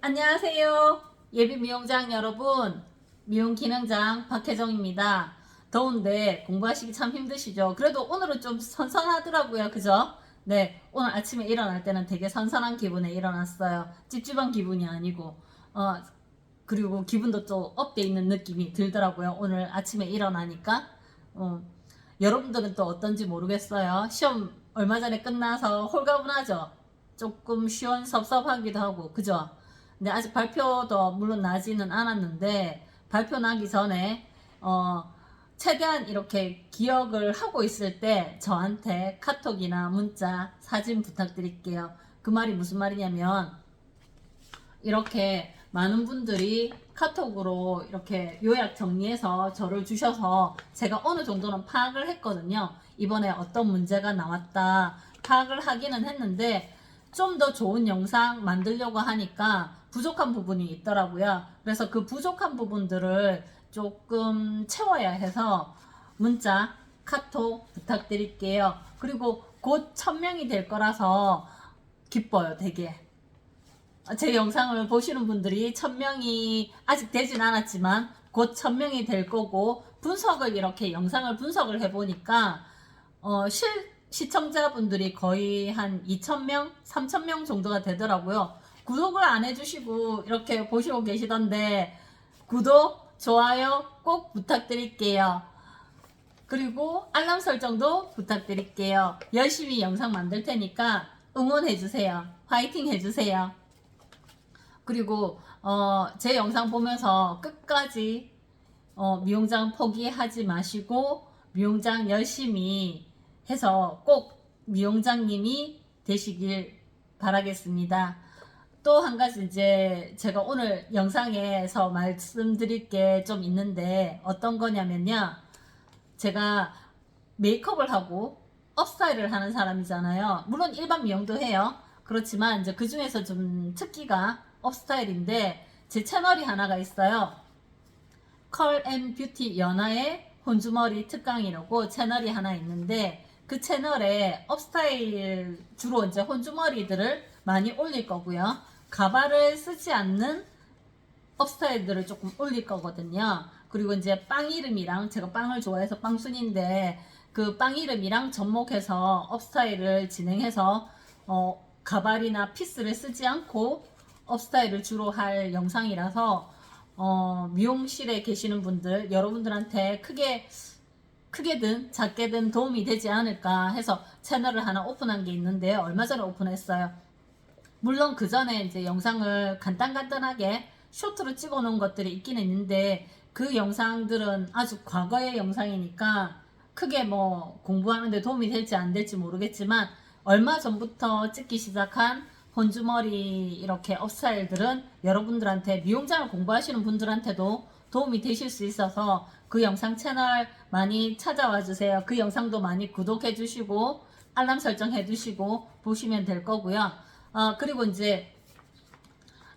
안녕하세요. 예비 미용장 여러분. 미용 기능장 박혜정입니다. 더운데 공부하시기 참 힘드시죠? 그래도 오늘은 좀 선선하더라고요. 그죠? 네. 오늘 아침에 일어날 때는 되게 선선한 기분에 일어났어요. 찝찝한 기분이 아니고. 어, 그리고 기분도 좀 업돼 있는 느낌이 들더라고요. 오늘 아침에 일어나니까. 어, 여러분들은 또 어떤지 모르겠어요. 시험 얼마 전에 끝나서 홀가분하죠? 조금 시원섭섭하기도 하고, 그죠? 근데 아직 발표도 물론 나지는 않았는데 발표 나기 전에 어 최대한 이렇게 기억을 하고 있을 때 저한테 카톡이나 문자, 사진 부탁드릴게요. 그 말이 무슨 말이냐면 이렇게 많은 분들이 카톡으로 이렇게 요약 정리해서 저를 주셔서 제가 어느 정도는 파악을 했거든요. 이번에 어떤 문제가 나왔다 파악을 하기는 했는데 좀 더 좋은 영상 만들려고 하니까 부족한 부분이 있더라고요. 그래서 그 부족한 부분들을 조금 채워야 해서 문자, 카톡 부탁드릴게요. 그리고 곧 1000명이 될 거라서 기뻐요, 되게. 제 영상을 보시는 분들이 1000명이 아직 되진 않았지만 곧 1000명이 될 거고 분석을 이렇게 영상을 분석을 해보니까 어, 실 시청자분들이 거의 한 2,000명, 3,000명 정도가 되더라고요. 구독을 안 해주시고 이렇게 보시고 계시던데 구독, 좋아요 꼭 부탁드릴게요. 그리고 알람 설정도 부탁드릴게요. 열심히 영상 만들 테니까 응원해주세요. 화이팅 해주세요. 그리고 어, 제 영상 보면서 끝까지 어, 미용장 포기하지 마시고 미용장 열심히 해서 꼭 미용장님이 되시길 바라겠습니다. 또 한 가지 이제 제가 오늘 영상에서 말씀드릴 게 좀 있는데 어떤 거냐면요. 제가 메이크업을 하고 업스타일을 하는 사람이잖아요. 물론 일반 미용도 해요. 그렇지만 이제 그 중에서 좀 특기가 업스타일인데 제 채널이 하나가 있어요. 컬 앤 뷰티 연하의 혼주머리 특강이라고 채널이 하나 있는데 그 채널에 업스타일 주로 이제 혼주머리들을 많이 올릴 거고요. 가발을 쓰지 않는 업스타일들을 조금 올릴 거거든요. 그리고 이제 빵 이름이랑 제가 빵을 좋아해서 빵순인데 그 빵 이름이랑 접목해서 업스타일을 진행해서 어, 가발이나 피스를 쓰지 않고 업스타일을 주로 할 영상이라서 어, 미용실에 계시는 분들 여러분들한테 크게 크게든 작게든 도움이 되지 않을까 해서 채널을 하나 오픈한 게 있는데요. 얼마 전에 오픈했어요. 물론 그 전에 이제 영상을 간단간단하게 쇼트로 찍어 놓은 것들이 있긴 있는데 그 영상들은 아주 과거의 영상이니까 크게 뭐 공부하는데 도움이 될지 안 될지 모르겠지만 얼마 전부터 찍기 시작한 혼주머리 이렇게 업스타일들은 여러분들한테 미용장을 공부하시는 분들한테도 도움이 되실 수 있어서 그 영상 채널 많이 찾아와 주세요. 그 영상도 많이 구독해 주시고 알람 설정해 주시고 보시면 될 거고요. 어, 그리고 이제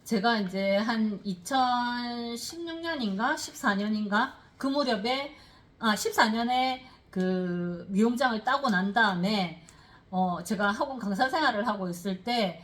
제가 이제 한 2016년인가 14년인가 그 무렵에 아 14년에 그 미용장을 따고 난 다음에 어 제가 학원 강사 생활을 하고 있을 때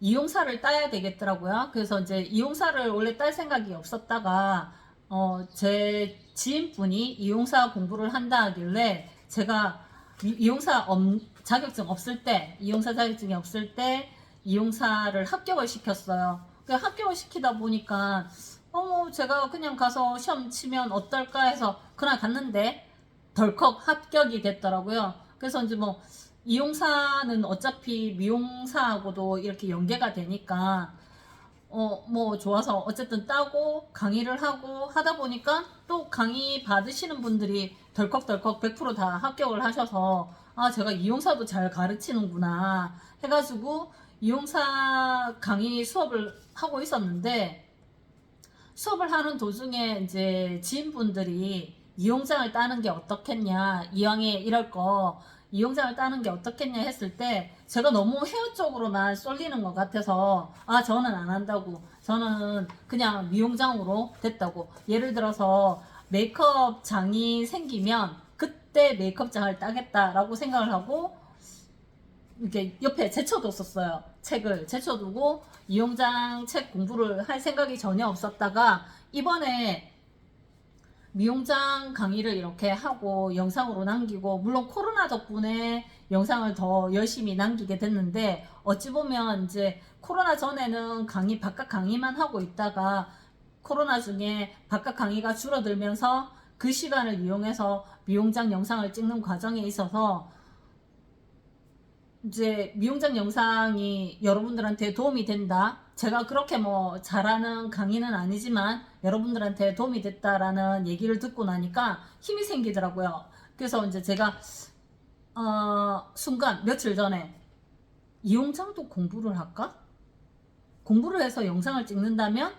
이용사를 따야 되겠더라고요. 그래서 이제 이용사를 원래 딸 생각이 없었다가 어 제 지인분이 이용사 공부를 한다 하길래 제가 이- 이용사 엄- 자격증 없을 때 이용사 자격증이 없을 때 이용사를 합격을 시켰어요. 그 합격을 시키다 보니까 어머 제가 그냥 가서 시험 치면 어떨까 해서 그날 갔는데 덜컥 합격이 됐더라고요. 그래서 이제 뭐 이용사는 어차피 미용사하고도 이렇게 연계가 되니까 어 뭐 좋아서 어쨌든 따고 강의를 하고 하다 보니까 또 강의 받으시는 분들이 덜컥덜컥 100%다 합격을 하셔서 아 제가 이용사도 잘 가르치는구나 해가지고 이용사 강의 수업을 하고 있었는데 수업을 하는 도중에 이제 지인분들이 이용장을 따는 게 어떻겠냐 이왕에 이럴 거 이용장을 따는 게 어떻겠냐 했을 때 제가 너무 헤어 쪽으로만 쏠리는 것 같아서 아 저는 안 한다고 저는 그냥 미용장으로 됐다고. 예를 들어서 메이크업 장이 생기면 그때 메이크업 장을 따겠다라고 생각을 하고 이렇게 옆에 제쳐뒀었어요. 책을 제쳐두고 이용장 책 공부를 할 생각이 전혀 없었다가 이번에 미용장 강의를 이렇게 하고 영상으로 남기고 물론 코로나 덕분에 영상을 더 열심히 남기게 됐는데 어찌 보면 이제 코로나 전에는 강의 바깥 강의만 하고 있다가 코로나 중에 바깥 강의가 줄어들면서 그 시간을 이용해서 미용장 영상을 찍는 과정에 있어서 이제 미용장 영상이 여러분들한테 도움이 된다. 제가 그렇게 뭐 잘하는 강의는 아니지만 여러분들한테 도움이 됐다라는 얘기를 듣고 나니까 힘이 생기더라고요. 그래서 이제 제가 어, 순간 며칠 전에 이용장도 공부를 할까? 공부를 해서 영상을 찍는다면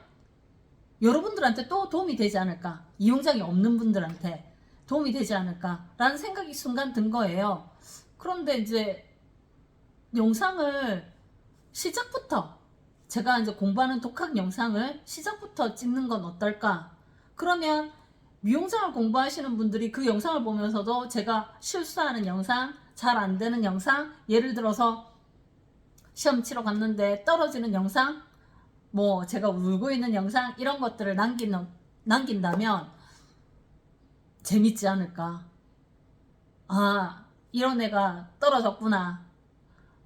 여러분들한테 또 도움이 되지 않을까? 이용장이 없는 분들한테 도움이 되지 않을까라는 생각이 순간 든 거예요. 그런데 이제 영상을 시작부터 제가 이제 공부하는 독학 영상을 시작부터 찍는 건 어떨까? 그러면 미용장을 공부하시는 분들이 그 영상을 보면서도 제가 실수하는 영상, 잘 안 되는 영상, 예를 들어서 시험 치러 갔는데 떨어지는 영상, 뭐 제가 울고 있는 영상 이런 것들을 남기는, 남긴다면 재밌지 않을까? 아, 이런 애가 떨어졌구나.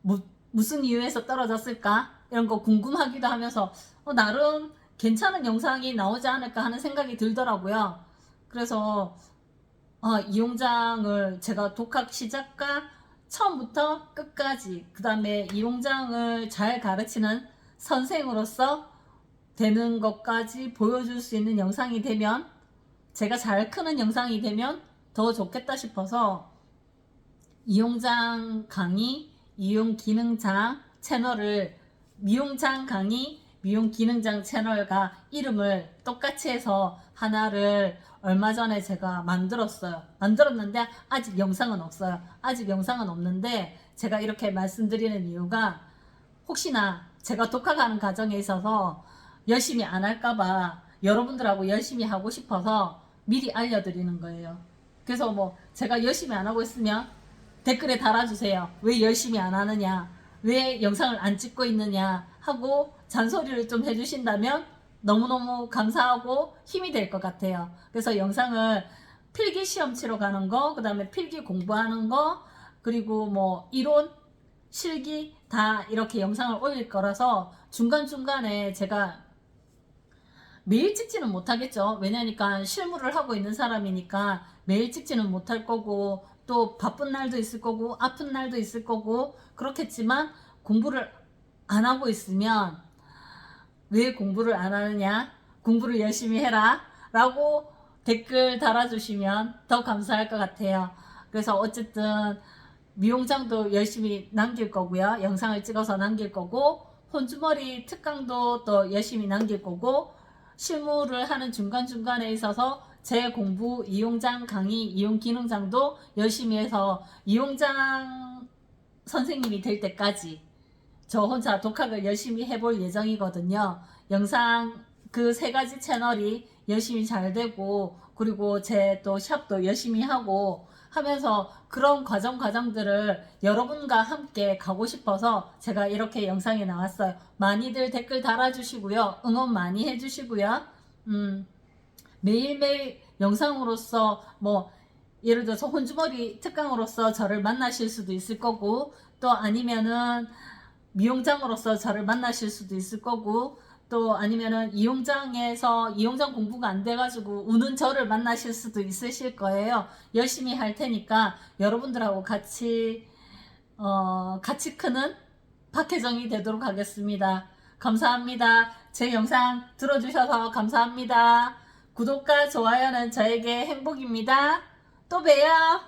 무, 무슨 이유에서 떨어졌을까? 이런 거 궁금하기도 하면서 어, 나름 괜찮은 영상이 나오지 않을까 하는 생각이 들더라고요. 그래서 어, 이 용장을 제가 독학 시작과 처음부터 끝까지 그 다음에 이 용장을 잘 가르치는 선생으로서 되는 것까지 보여줄 수 있는 영상이 되면 제가 잘 크는 영상이 되면 더 좋겠다 싶어서 이용장 강의, 이용 기능장 채널을 미용장 강의, 미용 기능장 채널과 이름을 똑같이 해서 하나를 얼마 전에 제가 만들었어요. 만들었는데 아직 영상은 없어요. 아직 영상은 없는데 제가 이렇게 말씀드리는 이유가 혹시나 제가 독학하는 과정에 있어서 열심히 안 할까봐 여러분들하고 열심히 하고 싶어서 미리 알려드리는 거예요. 그래서 뭐 제가 열심히 안 하고 있으면 댓글에 달아주세요. 왜 열심히 안 하느냐? 왜 영상을 안 찍고 있느냐? 하고 잔소리를 좀 해주신다면 너무너무 감사하고 힘이 될 것 같아요. 그래서 영상을 필기 시험 치러 가는 거, 그 다음에 필기 공부하는 거, 그리고 뭐 이론, 실기 다 이렇게 영상을 올릴 거라서 중간중간에 제가 매일 찍지는 못하겠죠. 왜냐니까 실무를 하고 있는 사람이니까 매일 찍지는 못할 거고 또 바쁜 날도 있을 거고 아픈 날도 있을 거고 그렇겠지만 공부를 안 하고 있으면 왜 공부를 안 하느냐? 공부를 열심히 해라. 라고 댓글 달아주시면 더 감사할 것 같아요. 그래서 어쨌든 미용장도 열심히 남길 거고요. 영상을 찍어서 남길 거고 혼주머리 특강도 또 열심히 남길 거고 실무를 하는 중간중간에 있어서 제 공부 이용장 강의 이용 기능장도 열심히 해서 이용장 선생님이 될 때까지 저 혼자 독학을 열심히 해볼 예정이거든요. 영상 그 세 가지 채널이 열심히 잘 되고 그리고 제 또 샵도 열심히 하고 하면서 그런 과정 과정들을 여러분과 함께 가고 싶어서 제가 이렇게 영상이 나왔어요. 많이들 댓글 달아주시고요. 응원 많이 해주시고요. 음, 매일매일 영상으로서 뭐 예를 들어서 혼주머리 특강으로서 저를 만나실 수도 있을 거고 또 아니면은 미용장으로서 저를 만나실 수도 있을 거고 또 아니면은 이용장에서 이용장 공부가 안 돼가지고 우는 저를 만나실 수도 있으실 거예요. 열심히 할 테니까 여러분들하고 같이 어 같이 크는 박혜정이 되도록 하겠습니다. 감사합니다. 제 영상 들어주셔서 감사합니다. 구독과 좋아요는 저에게 행복입니다. 또 봬요.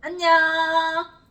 안녕.